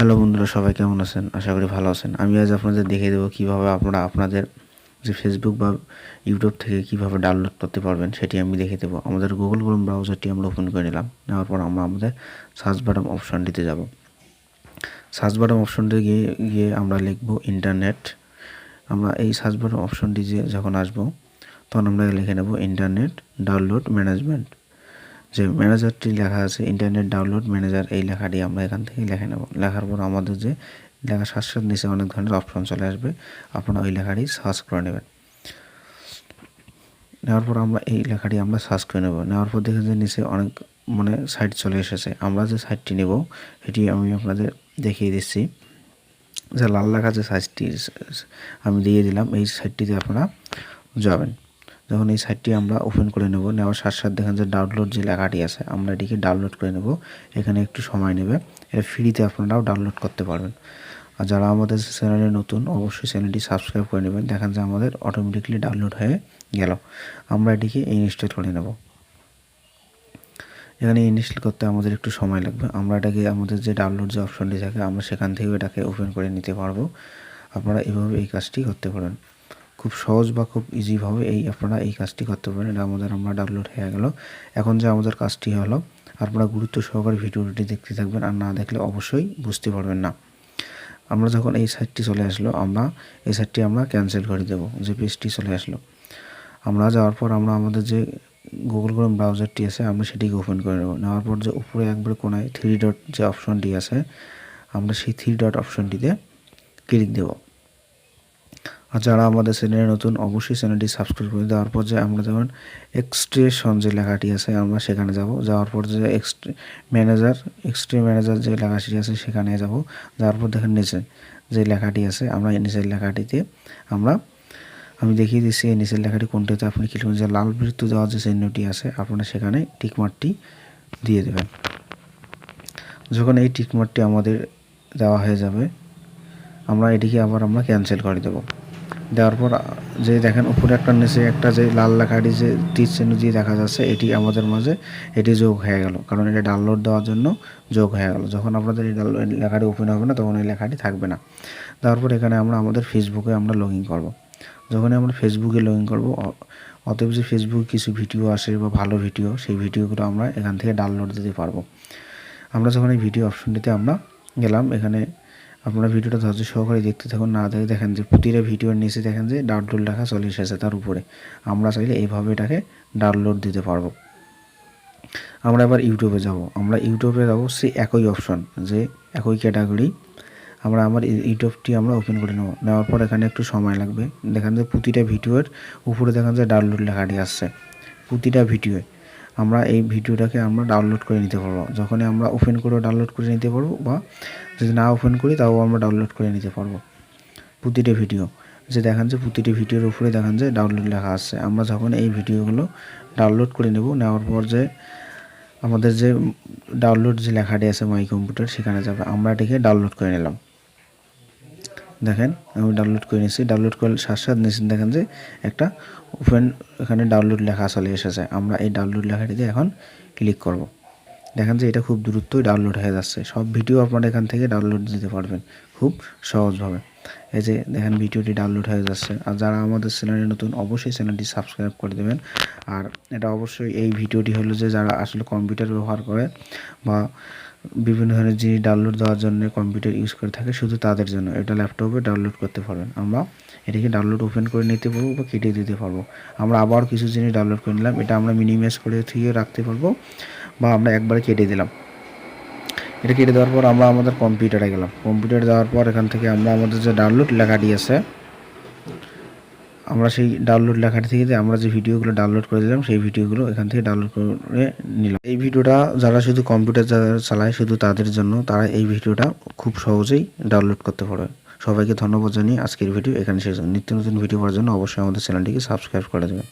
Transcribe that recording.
Hello বন্ধুরা, সবাই কেমন আছেন? আশা করি ভালো আছেন। আমি আজ আপনাদের দেখিয়ে দেবো কীভাবে আপনারা আপনাদের যে ফেসবুক বা ইউটিউব থেকে কীভাবে ডাউনলোড করতে পারবেন, সেটি আমি দেখে দেবো। আমাদের গুগল ক্রোম ব্রাউজারটি আমরা ওপেন করে নিলাম। নেওয়ার পর আমরা আমাদের সার্চ বাটন অপশানটিতে যাব। সার্চ বাটন অপশনটি গিয়ে গিয়ে আমরা লিখব ইন্টারনেট আমরা এই সার্চ বাটন অপশনটি যে যখন আসব, তখন আমরা লিখে নেব ইন্টারনেট ডাউনলোড ম্যানেজমেন্ট যে ম্যানেজারটি লেখা আছে ইন্টারনেট ডাউনলোড ম্যানেজার এই লেখাটি আমরা এখান থেকে লেখে নেব। লেখার পর আমাদের যে লেখা সাথে নিচে অনেক ধরনের অপশন চলে আসবে, আপনারা ওই লেখাটি সার্চ করে নেবেন। নেওয়ার পর আমরা এই লেখাটি আমরা সার্চ করে নেব। নেওয়ার পর দেখেন যে নিচে অনেক মানে সাইট চলে এসেছে। আমরা যে সাইটটি নেব, সেটি আমি আপনাদের দেখিয়ে দিচ্ছি। যে লাল লেখা যে সাইটটি আমি দিয়ে দিলাম, এই সাইটটিতে আপনারা যাবেন। যখন এই সাইটটি আমরা ওপেন করে নেব, নেওয়ার সাথে সাথে দেখেন যে ডাউনলোড যে লেখাটি আছে, আমরা এটিকে ডাউনলোড করে নেব। এখানে একটু সময় নেবে। এটা ফ্রিতে আপনারাও ডাউনলোড করতে পারবেন। আর যারা আমাদের চ্যানেলে নতুন, অবশ্যই চ্যানেলটি সাবস্ক্রাইব করে নেবেন। দেখেন যে আমাদের অটোমেটিকলি ডাউনলোড হয়ে গেল। আমরা এটিকে ইনস্টল করে নেব। এখানে ইনস্টল করতে আমাদের একটু সময় লাগবে। আমরা এটাকে, আমাদের যে ডাউনলোড যে অপশনটি থাকে, আমরা সেখান থেকেও এটাকে ওপেন করে নিতে পারব। আপনারা এভাবে এই কাজটি করতে পারেন। খুব সহজ বা খুব ইজিভাবে এই আপনারা এই কাজটি করতে পারেন। এটা আমাদের আমরা ডাউনলোড হয়ে গেল। এখন যে আমাদের কাজটি হলো, আপনারা গুরুত্ব সহকারে ভিডিওটি দেখতে থাকবেন আর না দেখলে অবশ্যই বুঝতে পারবেন না। আমরা যখন এই সাইটটি চলে আসলো, আমরা এই সাইটটি আমরা ক্যান্সেল করে দেব, যে পেজটি চলে আসলো। আমরা যাওয়ার পর আমরা আমাদের যে গুগল ক্রোম ব্রাউজারটি আছে, আমরা সেটিকে ওপেন করে নেব। নেওয়ার পর যে উপরে একবার কোনায় থ্রি ডট যে অপশনটি আছে, আমরা সেই থ্রি ডট অপশনটিতে ক্লিক দেবো। আর যারা আমাদের চ্যানেলে নতুন, অবশ্যই চ্যানেলটি সাবস্ক্রাইব করে দেওয়ার পর যে আমরা যেমন এক্সট্রেশন যে লেখাটি আছে, আমরা সেখানে যাব। যাওয়ার পর যে এক্সট্রে ম্যানেজার এক্সট্রে ম্যানেজার যে লেখাটি আছে, সেখানে যাব। যাওয়ার পর দেখেন নিচে যে লেখাটি আছে, আমরা নিচের লেখাটিতে আমরা, আমি দেখিয়ে দিচ্ছি এই নিচের লেখাটি কোনটাতে আপনি ক্লিক যে লাল বৃত্ত দেওয়ার যে চিহ্নটি আছে, আপনারা সেখানে টিকমার্কটি দিয়ে দেবেন। যখন এই টিকমার্কটি আমাদের দেওয়া হয়ে যাবে, আমরা এটিকে আবার আমরা ক্যান্সেল করে দেবো। দেওয়ার পর, যে দেখেন, উপরে একটা নিচে একটা যে লাল লেখাটি যে তীর চিহ্ন দিয়ে দেখা যাচ্ছে, এটি আমাদের মাঝে এটি যোগ হয়ে গেল। কারণ এটা ডাউনলোড দেওয়ার জন্য যোগ হয়ে গেল। যখন আপনাদের এই লেখাটি ওপেন হবে না, তখন এই লেখাটি থাকবে না। তারপর এখানে আমরা আমাদের ফেসবুকে আমরা লগ ইন করব। যখনই আমরা ফেসবুকে লগ ইন করব অতএব যে ফেসবুকে কিছু ভিডিও আসে বা ভালো ভিডিও সেই ভিডিওগুলো আমরা এখান থেকে ডাউনলোড দিতে পারব। আমরা যখন এই ভিডিও অপশনটিতে আমরা গেলাম, এখানে আপনারা ভিডিওটা ধৈর্য সহকারে দেখতে থাকুন, না দেখে দেখেন যে প্রতিটা ভিডিওর নিচে দেখেন যে ডাউনলোড লেখা চলে এসেছে তার উপরে। আমরা চাইলে এইভাবে এটাকে ডাউনলোড দিতে পারব। আমরা এবার ইউটিউবে যাব। আমরা ইউটিউবে যাব, সে একই অপশন যে একই ক্যাটাগরি আমরা আমার ইউটিউবটি আমরা ওপেন করে নেব। নেওয়ার পর এখানে একটু সময় লাগবে। দেখেন যে প্রতিটা ভিডিওর উপরে দেখেন যে ডাউনলোড লেখাটি আসছে। প্রতিটা ভিডিওয়ে। আমরা এই ভিডিওটাকে আমরা ডাউনলোড করে নিতে পারব। যখনই আমরা ওপেন করে ডাউনলোড করে নিতে পারব বা যদি না ওপেন করি, তাও আমরা ডাউনলোড করে নিতে পারব। প্রতিটি ভিডিও যে দেখান যে প্রতিটি ভিডিওর উপরে দেখান যে ডাউনলোড লেখা আছে। আমরা যখন এই ভিডিওগুলো ডাউনলোড করে নেব, নেওয়ার পর যে আমাদের যে ডাউনলোড যে লেখাটি আছে মাই কম্পিউটার, সেখানে যাবে। আমরা এটিকে ডাউনলোড করে নিলাম। দেখেন, আমি ডাউনলোড করে নিয়েছি। ডাউনলোড করে সাথে সাথে নিয়েছি দেখেন যে একটা ওপেন এখানে ডাউনলোড লেখা চলে এসেছে। আমরা এই ডাউনলোড লেখাটিতে এখন ক্লিক করব। দেখেন যে এটা খুব দ্রুতই ডাউনলোড হয়ে যাচ্ছে। সব ভিডিও আপনারা এখান থেকে ডাউনলোড দিতে পারবেন খুব সহজভাবে। এই যে দেখেন, ভিডিওটি ডাউনলোড হয়ে যাচ্ছে। আর যারা আমাদের চ্যানেলে নতুন, অবশ্যই চ্যানেলটি সাবস্ক্রাইব করে দেবেন। আর এটা অবশ্যই এই ভিডিওটি হলো যে যারা আসলে কম্পিউটার ব্যবহার করে বা বিভিন্ন ধরনের জিনিস ডাউনলোড দেওয়ার জন্য কম্পিউটার ইউজ করে থাকে শুধু তাদের জন্য। এটা ল্যাপটপে ডাউনলোড করতে পারবেন। আমরা এটাকে ডাউনলোড ওপেন করে নিতে পারব বা কেটে দিতে পারব। আমরা আবার কিছু জিনিস ডাউনলোড করে নিলাম। এটা আমরা মিনিমাইজ করে থুয়ে রাখতে পারব বা আমরা একবারে কেটে দিলাম। এটা কেটে দেওয়ার পর আমরা আমাদের কম্পিউটারে গেলাম। কম্পিউটারে যাওয়ার পর এখান থেকে আমরা আমাদের যে ডাউনলোড লেখাটি আছে আমরা সেই ডাউনলোড লেখাটি থেকে আমরা যে ভিডিওগুলো ডাউনলোড করে দিলাম, সেই ভিডিওগুলো এখান থেকে ডাউনলোড করে নিলাম। এই ভিডিওটা যারা শুধু কম্পিউটার যারা চালায় শুধু তাদের জন্য, তারা এই ভিডিওটা খুব সহজেই ডাউনলোড করতে পারে সবাইকে ধন্যবাদ জানিয়ে আজকের ভিডিও এখানে শেষ নিত্য নতুন ভিডিও পাওয়ার জন্য অবশ্যই আমাদের চ্যানেলটিকে সাবস্ক্রাইব করে দেবেন